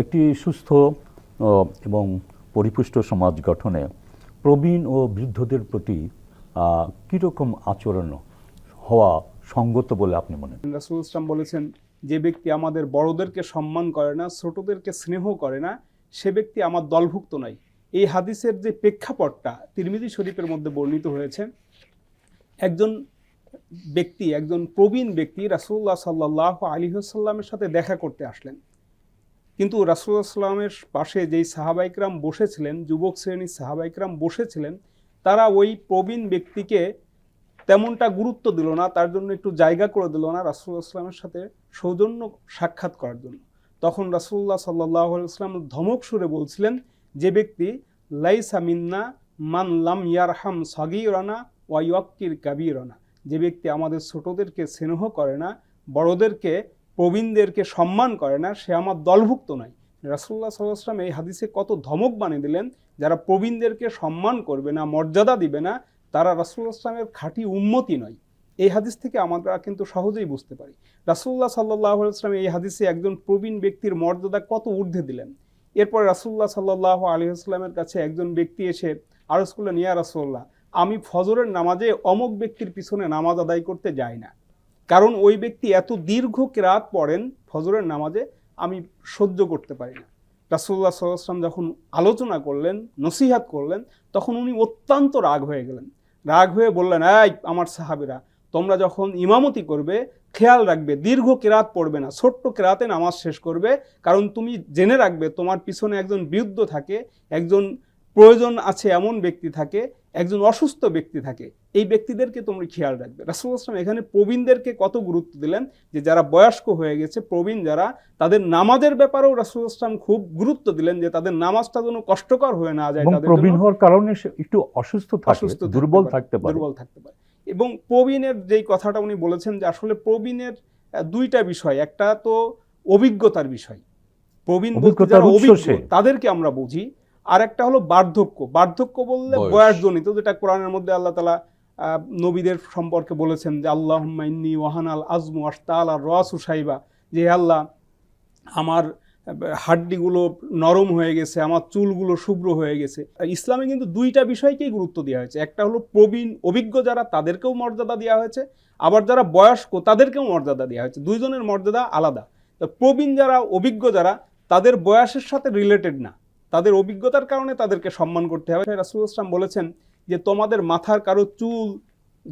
একটি সুস্থ এবং পরিপুষ্ট সমাজ গঠনে প্রবীণ ও বৃদ্ধদের প্রতি কীরকম আচরণ হওয়া সঙ্গত বলে আপনি মনে করেন? রাসুল ইসলাম বলেছেন, যে ব্যক্তি আমাদের বড়দেরকে সম্মান করে না, ছোটদেরকে স্নেহ করে না, সে ব্যক্তি আমার দলভুক্ত নয় এই হাদিসের যে প্রেক্ষাপটটা তিরমিজি শরীফের মধ্যে বর্ণিত হয়েছে, একজন ব্যক্তি, একজন প্রবীণ ব্যক্তি রাসুল্লাহ সাল্লাহ আলী সাল্লামের সাথে দেখা করতে আসলেন কিন্তু রাসুল্লাহ সাল্লামের পাশে যেই সাহাবাইকরাম বসেছিলেন, যুবক শ্রেণির সাহাবাইকরাম বসেছিলেন, তারা ওই প্রবীণ ব্যক্তিকে তেমনটা গুরুত্ব দিল না, তার জন্য একটু জায়গা করে দিল না রাসুল্লাহ সাথে সৌজন্য সাক্ষাৎ করার জন্য। তখন রাসুল্লাহ সাল্লাহ ইসলাম ধমক সুরে বলছিলেন, যে ব্যক্তি, লাইসা মিন্না মান লাম ইয়ারহাম সাগিরানা ওয়াইয়াক্কির কাবিরানা। যে ব্যক্তি আমাদের ছোটদেরকে স্নেহ করে না, বড়দেরকে প্রবীণদেরকে সম্মান করে না, সে আমার দলভুক্ত নয়। রাসুল্লাহ সাল্লাহাম এই হাদিসে কত ধমক বানিয়ে দিলেন, যারা প্রবীণদেরকে সম্মান করবে না, মর্যাদা দিবে না, তারা রাসুল্লাহ খাঁটি উন্মতি নয়। এই হাদিস থেকে আমরা কিন্তু সহজেই বুঝতে পারি। রাসুল্লাহ সাল্লাহ আসলাম এই হাদিসে একজন প্রবীণ ব্যক্তির মর্যাদা কত ঊর্ধ্বে দিলেন। এরপর রাসুল্লাহ সাল্লাহ আলী আসলামের কাছে একজন ব্যক্তি এসে আরজ করলেন, ইয়া রাসুল্লাহ আমি ফজরের নামাজে অমুক ব্যক্তির পিছনে নামাজ আদায় করতে যাই না। কারণ ওই ব্যক্তি এত দীর্ঘ রাত পড়েন ফজরের নামাজে, আমি সহ্য করতে পারি না। রাসুল্লাহ সাল্লাম যখন আলোচনা করলেন, নসিহাত করলেন, তখন উনি অত্যন্ত রাগ হয়ে গেলেন। রাগ হয়ে বললেন, এই আমার সাহাবিরা, তোমরা যখন ইমামতি করবে, খেয়াল রাখবে, দীর্ঘ কেরাত পড়বে না, ছোট্ট কেরাতে নামাজ শেষ করবে, কারণ তুমি জেনে রাখবে, তোমার পিছনে একজন বৃদ্ধ থাকে, একজন প্রয়োজন আছে এমন ব্যক্তি থাকে একজন অসুস্থ ব্যক্তি থাকে এই ব্যক্তিদেরকে তোমরা খেয়াল রাখবে। রাসুল আসলাম এখানে প্রবীণদেরকে কত গুরুত্ব দিলেন? যে যারা বয়স্ক হয়ে গেছে প্রবীণ যারা তাদের নামাজের ব্যাপারেও রাসুল আসলাম খুব গুরুত্ব দিলেন যে তাদের নামাজটা যেন কষ্টকর হয়ে না যায় তাদের প্রবীণ হওয়ার কারণে একটু অসুস্থ অসুস্থ দুর্বল থাকতে পারে। দুর্বল থাকতে পারে। এবং প্রবীণের যেই কথাটা উনি বলেছেন যে আসলে প্রবীণের দুইটা বিষয় একটা তো অভিজ্ঞতার বিষয়। প্রবীণ বলতে যারা অভিজ্ঞ তাদেরকে আমরা বুঝি আর একটা হলো বার্ধক্য। বার্ধক্য বললে বয়স। বয়সজনিত যেটা কোরআনের মধ্যে আল্লাহ তালা নবীদের সম্পর্কে বলেছেন যে আল্লাহ ইন্নি ওয়াহানাল আজমু আস্তাল আর রস সাইবা। যে আল্লাহ আমার হাড্ডিগুলো নরম হয়ে গেছে আমার চুলগুলো শুভ্র হয়ে গেছে। ইসলামে কিন্তু দুইটা বিষয়কেই গুরুত্ব দেওয়া হয়েছে। একটা হলো প্রবীণ অভিজ্ঞ যারা তাদেরকেও মর্যাদা দেওয়া হয়েছে। আবার যারা বয়স্ক তাদেরকেও মর্যাদা দেওয়া হয়েছে। দুইজনের মর্যাদা আলাদা। তো প্রবীণ যারা অভিজ্ঞ যারা তাদের বয়সের সাথে রিলেটেড না। তাদের অভিজ্ঞতার কারণে তাদেরকে সম্মান করতে হবে। রাসুল ইসলাম বলেছেন যে, তোমাদের মাথার কারও চুল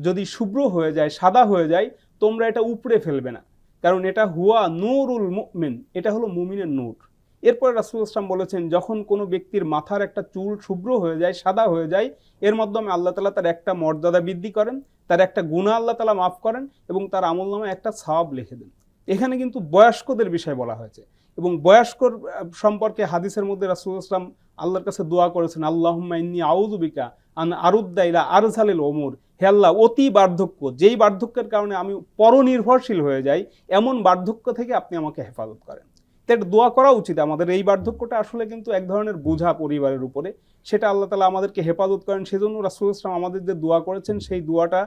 যদি শুভ্র হয়ে যায়, সাদা হয়ে যায়, তোমরা এটা উপড়ে ফেলবে না। কারণ এটা হুয়া নূরুল মুমিন, এটা হলো মুমিনের নূর। এরপরে রাসুল ইসলাম বলেছেন, যখন কোনো ব্যক্তির মাথার একটা চুল শুভ্র হয়ে যায়, সাদা হয়ে যায়, এর মাধ্যমে আল্লাহ তালা তার একটা মর্যাদা বৃদ্ধি করেন, তার একটা গুণা আল্লাহ তালা মাফ করেন এবং তার আমল নামে একটা সাওয়াব লিখে দেন। এখানে কিন্তু বয়স্কদের বিষয় বলা হয়েছে। এবং বয়স্কর সম্পর্কে হাদিসের মধ্যে রাসুল ইসলাম আল্লাহর কাছে দোয়া করেছেন, আল্লাহুম্মা ইন্নি আউযুবিকা আন আরুদ্দাইলা আরজালিল ওমর হে আল্লাহ, অতি বার্ধক্য, যেই বার্ধক্যের কারণে আমি পরনির্ভরশীল হয়ে যাই, এমন বার্ধক্য থেকে আপনি আমাকে হেফাজত করেন। তো একটা দোয়া করা উচিত। আমাদের এই বার্ধক্যটা আসলে কিন্তু এক ধরনের বোঝা পরিবারের উপরে। সেটা আল্লাহ তালা আমাদেরকে হেফাজত করেন। সেজন্য রাসুল ইসলাম আমাদের যে দোয়া করেছেন, সেই দোয়াটা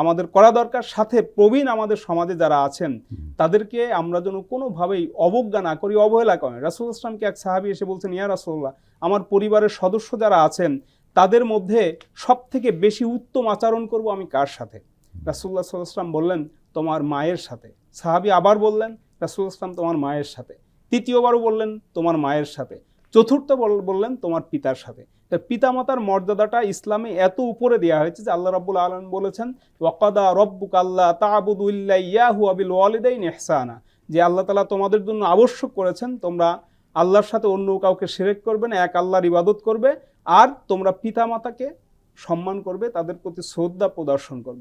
আমাদের করা দরকার। সাথে প্রবীণ আমাদের সমাজে যারা আছেন তাদেরকে আমরা যেন কোনোভাবেই অবজ্ঞা না করি অবহেলা করেন রাসুল ইসলামকে এক সাহাবি এসে বলছেন ইয়া রাসুল্লাহ আমার পরিবারের সদস্য যারা আছেন তাদের মধ্যে সব থেকে বেশি উত্তম আচরণ করব আমি কার সাথে? রাসুল্লাহ সাল্লাম বললেন তোমার মায়ের সাথে। সাহাবি আবার বললেন রাসুল ইসলাম তোমার মায়ের সাথে। তৃতীয়বারও বললেন তোমার মায়ের সাথে। চতুর্থ বল- বললেন তোমার পিতার সাথে। তা পিতামাতার মর্যাদাটা ইসলামে এত উপরে দেওয়া হয়েছে যে আল্লাহ রাব্বুল আলম বলেছেন, ওয়াকাদা রব্বুক আল্লাহ তাবুদুল্লাহ ইয়াহু আবিল ওয়ালিদাইন ইহসানা। যে আল্লাহ তালা তোমাদের জন্য আবশ্যক করেছেন, তোমরা আল্লাহর সাথে অন্য কাউকে সেরেক করবে না, এক আল্লাহর ইবাদত করবে, আর তোমরা পিতামাতাকে সম্মান করবে, তাদের প্রতি শ্রদ্ধা প্রদর্শন করবে।